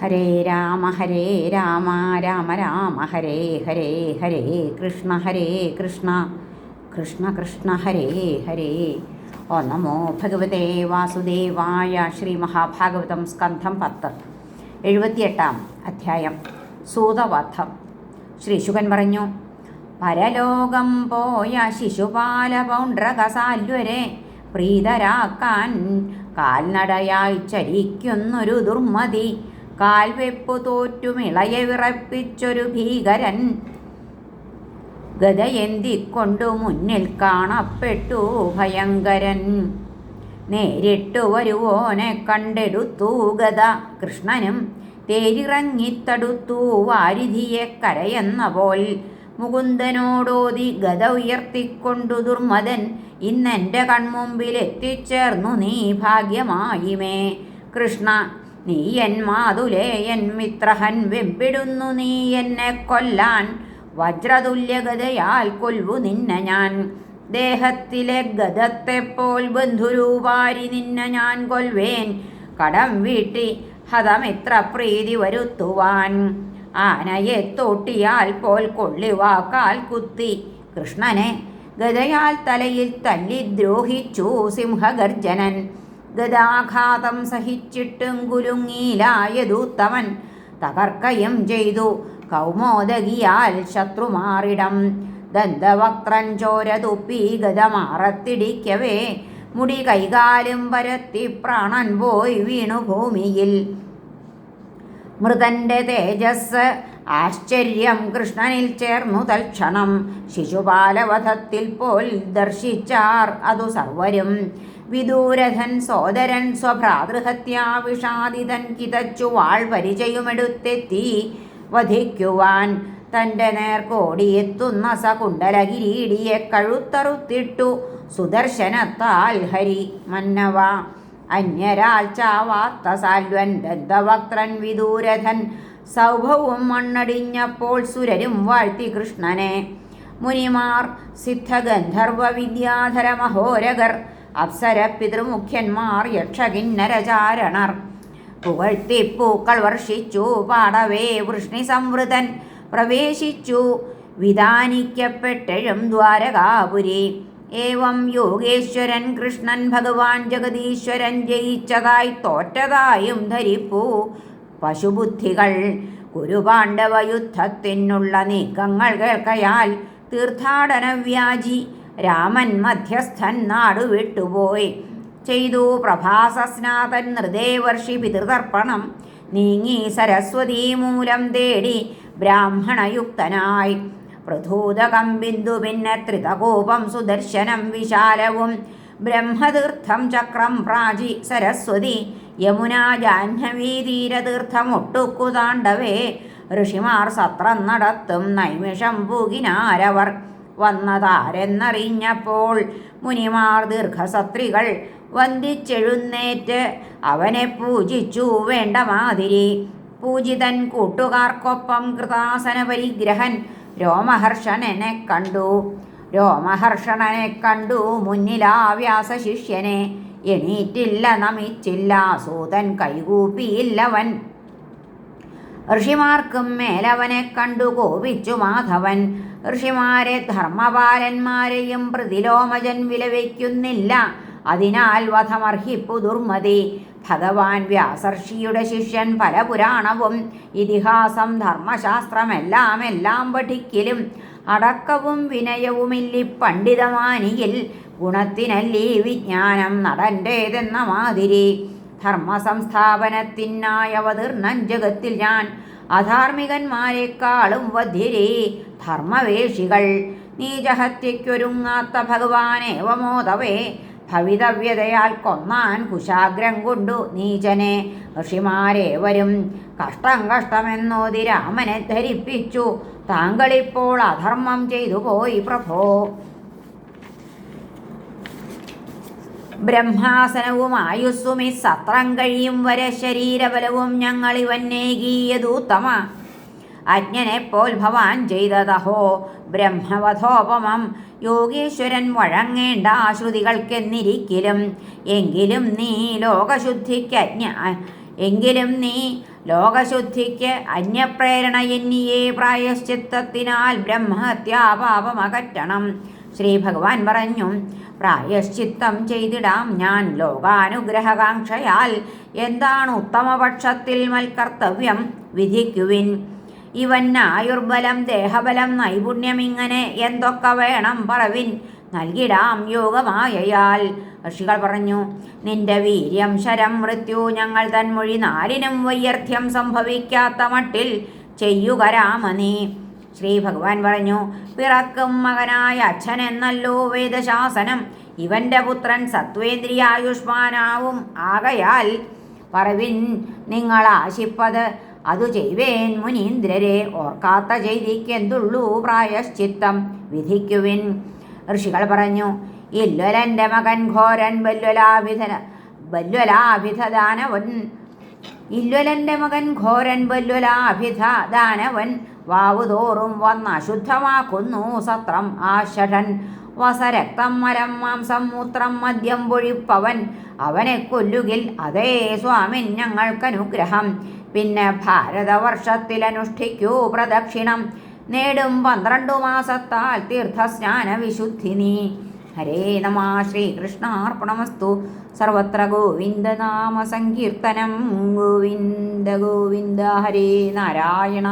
ഹരേ രാമ ഹരേ രാമ രാമ രാമ ഹരേ ഹരേ ഹരേ കൃഷ്ണ ഹരേ കൃഷ്ണ കൃഷ്ണ കൃഷ്ണ ഹരേ ഹരേ. ഓ നമോ ഭഗവതേ വാസുദേവായ ശ്രീ മഹാഭാഗവതം സ്കന്ധം പത്ത് എഴുപത്തിയെട്ടാം അധ്യായം സൂതവധം. ശ്രീ ശുകൻ പറഞ്ഞു പരലോകം പോയ ശിശുപാല പൗണ്ട്രകസാല്വരെ പ്രീതരാക്കാൻ കാൽനടയായി ചരിക്കുന്നൊരു ദുർമതി കാൽവെപ്പു തോറ്റുമിളയെ വിറപ്പിച്ചൊരു ഭീകരൻ. ഗതയെന്തിക്കൊണ്ടു മുന്നിൽ കാണപ്പെട്ടു ഭയങ്കരൻ. നേരിട്ടു വരുവോനെ കണ്ടെടുത്തു ഗത കൃഷ്ണനും തേരിറങ്ങിത്തടുത്തു വാരിധിയെ കരയെന്ന പോൽ. മുകുന്ദനോടോതി ഗത ഉയർത്തിക്കൊണ്ടു ദുർമദൻ ഇന്നെന്റെ കൺമുമ്പിൽ എത്തിച്ചേർന്നു നീ ഭാഗ്യമായിമേ. കൃഷ്ണ നീ എൻ മാതുലേയൻ മിത്രഹൻ വെമ്പിടുന്നു നീ എന്നെ കൊല്ലാൻ. വജ്രതുല്യഗതയാൽ കൊൽവു നിന്നെ ഞാൻ. ദേഹത്തിലെ ഗതത്തെപ്പോൽ ബന്ധുരൂപാരി നിന്നെ ഞാൻ കൊൽവേൻ. കടം വീട്ടി ഹതമിത്ര പ്രീതി വരുത്തുവാൻ. ആനയെ തോട്ടിയാൽ പോൽ കൊള്ളിവാക്കാൽ കുത്തി. കൃഷ്ണനെ ഗതയാൽ തലയിൽ തല്ലി ദ്രോഹിച്ചു സിംഹഗർജനൻ. ഗതാഘാതം സഹിച്ചിട്ടും കുലുങ്ങിയിലായതൂത്തവൻ തകർക്കയും ചെയ്തു. കൗമോദകിയാൽ ശത്രുമാറിടം. ദന്തവക്ത്രൻ ചോര തുപ്പി ഗതമാറത്തിടിക്കവേ മുടി കൈകാലും പരത്തി പ്രാണൻ പോയി വീണു ഭൂമിയിൽ. മൃതന്റെ തേജസ് ആശ്ചര്യം കൃഷ്ണനിൽ ചേർന്നു തൽക്ഷണം. ശിശുപാലവധത്തിൽ പോൽ ദർശിച്ചാർ അതു സർവരും. വിദൂരധൻ സോദരൻ സ്വഭ്രാതൃഹത്യാവിഷാദിതൻ കിതച്ചു വാൾ പരിചയമെടുത്തെത്തി വധിക്കുവാൻ. തന്റെ നേർക്കോടിയെത്തുന്ന സകുണ്ടലകിരീടിയെ കഴുത്തറുത്തിട്ടു സുദർശനത്താൽ ഹരി മന്നവ. അന്യരാൽ ചാവാത്ത സാൽവൻ ദന്തവക്ത്രൻ വിദൂരധൻ സൗഭവും മണ്ണടിഞ്ഞപ്പോൾ സുരരും വാഴ്ത്തി കൃഷ്ണനെ. മുനിമാർ സിദ്ധഗന്ധർവ വിദ്യാധര മഹോരകർ അപ്സര പിതൃമുഖ്യന്മാർ യക്ഷകിന്നരചാരണർ. പുകഴ്ത്തി പൂക്കൾ വർഷിച്ചു പാടവേ വൃഷ്ണി സംവൃതൻ പ്രവേശിച്ചു. വിധാനിക്കപ്പെട്ടഴും ദ്വാരകാപുരി. ഏവം യോഗേശ്വരൻ കൃഷ്ണൻ ഭഗവാൻ ജഗദീശ്വരൻ ജയിച്ചതായി തോറ്റതായും ധരിപ്പു. പശുബുദ്ധികൾ. കുരുപാണ്ഡവയുദ്ധത്തിനുള്ള നീക്കങ്ങൾ കേൾക്കയാൽ തീർത്ഥാടന വ്യാജി രാമൻ മധ്യസ്ഥൻ നാടു വിട്ടുപോയി. ചെയ്തു പ്രഭാസസ്നാതൻ നൃദേവർഷി പിതൃതർപ്പണം നീങ്ങി സരസ്വതീ മൂലം തേടി ബ്രാഹ്മണയുക്തനായി. പ്രധൂതകം ബിന്ദു പിന്നെ ത്രിതകോപം സുദർശനം വിശാലവും ബ്രഹ്മതീർത്ഥം ചക്രം പ്രാചി സരസ്വതി യമുനാ ജാഹ്നവീ തീരതീർത്ഥം ഒട്ടുക്കുതാണ്ടവേ ഋഷിമാർ സത്രം നടത്തും നൈമിഷം പൂകിനാരവർ. വന്നതാരെന്നറിഞ്ഞപ്പോൾ മുനിമാർ ദീർഘസത്രികൾ വന്ദിച്ചെഴുന്നേറ്റ് അവനെ പൂജിച്ചു വേണ്ട മാതിരി. പൂജിതൻ കൂട്ടുകാർക്കൊപ്പം കൃതാസന പരിഗ്രഹൻ രോമഹർഷണനെ കണ്ടു. രോമഹർഷണനെ കണ്ടു മുന്നിലാ വ്യാസശിഷ്യനെ. എണീറ്റില്ല നമിച്ചില്ല സൂതൻ കൈകൂപ്പിയില്ലവൻ. ഋഷിമാർക്കും മേലവനെ കണ്ടു കോപിച്ചു മാധവൻ. ഋഷിമാരെ ധർമ്മപാലന്മാരെയും പ്രതിലോമജൻ വിലവയ്ക്കുന്നില്ല. അതിനാൽ വധമർഹിപ്പു ദുർമതി. ഭഗവാൻ വ്യാസർഷിയുടെ ശിഷ്യൻ പല പുരാണവും ഇതിഹാസം ധർമ്മശാസ്ത്രമെല്ലാം എല്ലാം പഠിക്കലും. അടക്കവും വിനയവുമില്ലി പണ്ഡിതമാനിയിൽ ഗുണത്തിനല്ലീ വിജ്ഞാനം നടന്റേതെന്ന മാതിരി. ധർമ്മ സംസ്ഥാപനത്തിനായി അവതീർണൻ ജഗത്തിൽ ഞാൻ അധാർമികന്മാരെക്കാളും വധ്യരേ ധർമ്മവേഷികൾ നീചഹത്യയ്ക്കൊരുങ്ങാത്ത ഭഗവാനേവമോദവേ. ഭവിതവ്യതയാൽ കൊന്നാൻ കുശാഗ്രം കൊണ്ടു നീചനെ. ഋഷിമാരേവരും കഷ്ടം കഷ്ടമെന്നോതി രാമനെ ധരിപ്പിച്ചു. താങ്കളിപ്പോൾ അധർമ്മം ചെയ്തു പോയി പ്രഭോ. ബ്രഹ്മാസനവും ആയുസ്സുമി സത്രം കഴിയും വരെ ശരീരബലവും ഞങ്ങൾ ഞങ്ങളിവന്നേകീയതൂത്തമ അജ്ഞനെപ്പോൽ ഭവാൻ ചെയ്തതഹോ. ബ്രഹ്മവധോപമം യോഗീശ്വരൻ വഴങ്ങേണ്ട ശ്രുതികൾക്കെന്നിരിക്കലും എങ്കിലും നീ ലോകശുദ്ധിക്ക് അജ്ഞ എങ്കിലും നീ ലോകശുദ്ധിക്ക് അന്യപ്രേരണ എന്നിയേ പ്രായശ്ചിത്തത്തിനാൽ ബ്രഹ്മഹത്യാപാപമകറ്റണം ശ്രീ ഭഗവാൻ പറഞ്ഞു പ്രായശ്ചിത്തം ചെയ്തിടാം ഞാൻ ലോകാനുഗ്രഹകാംക്ഷയാൽ. എന്താണ് ഉത്തമപക്ഷത്തിൽ മൽക്കർത്തവ്യം? വിധിക്കുവിൻ. ഇവൻ ആയുർബലം ദേഹബലം നൈപുണ്യം ഇങ്ങനെ എന്തൊക്കെ വേണം പറവിൻ. നൽകിടാം യോഗമായയാൽ. ഋഷികൾ പറഞ്ഞു നിന്റെ വീര്യം ശരം മൃത്യു ഞങ്ങൾ തന്മൊഴി നാലിനും വൈയർത്ഥ്യം സംഭവിക്കാത്ത മട്ടിൽ ചെയ്യുക രാമനീ. ശ്രീ ഭഗവാൻ പറഞ്ഞു പിറക്കും മകനായ അച്ഛൻ എന്നല്ലോ വേദശാസനം. ഇവന്റെ പുത്രൻ സത്വേന്ദ്രിയായുഷ്മാനാവും. ആകയാൽ പറവിൻ നിങ്ങൾ ആശിപ്പത്. അതു ചെയ്വേൻ മുനീന്ദ്രരെ ഓർക്കാത്ത ചെയ്തിക്കെന്തുള്ളൂ പ്രായശ്ചിത്തം വിധിക്കുവിൻ. ഋഷികൾ പറഞ്ഞു ഇല്ലൊലന്റെ മകൻ ഘോരൻ ബല്വലാഭിധന ബല്വലാഭിധദാനവൻ ഇല്ലൊലന്റെ മകൻ ഘോരൻ ബല്വലാഭിധ ദാനവൻ വാവുതോറും വന്ന് അശുദ്ധമാക്കുന്നു സത്രം ആഷഠൻ വസരക്തം മരം മാംസം മൂത്രം മദ്യം പൊഴിപ്പവൻ. അവനെ കൊല്ലുകിൽ അതേ സ്വാമി ഞങ്ങൾക്കനുഗ്രഹം. പിന്നെ ഭാരതവർഷത്തിൽ അനുഷ്ഠിക്കൂ പ്രദക്ഷിണം. നേടും പന്ത്രണ്ടു മാസത്താൽ തീർത്ഥസ്നാന വിശുദ്ധി നീ. ഹരേ നമ ശ്രീകൃഷ്ണാർപ്പണമസ്തു സർവത്ര ഗോവിന്ദനാമ സങ്കീർത്തനം. ഗോവിന്ദ ഗോവിന്ദ ഹരേ നാരായണ.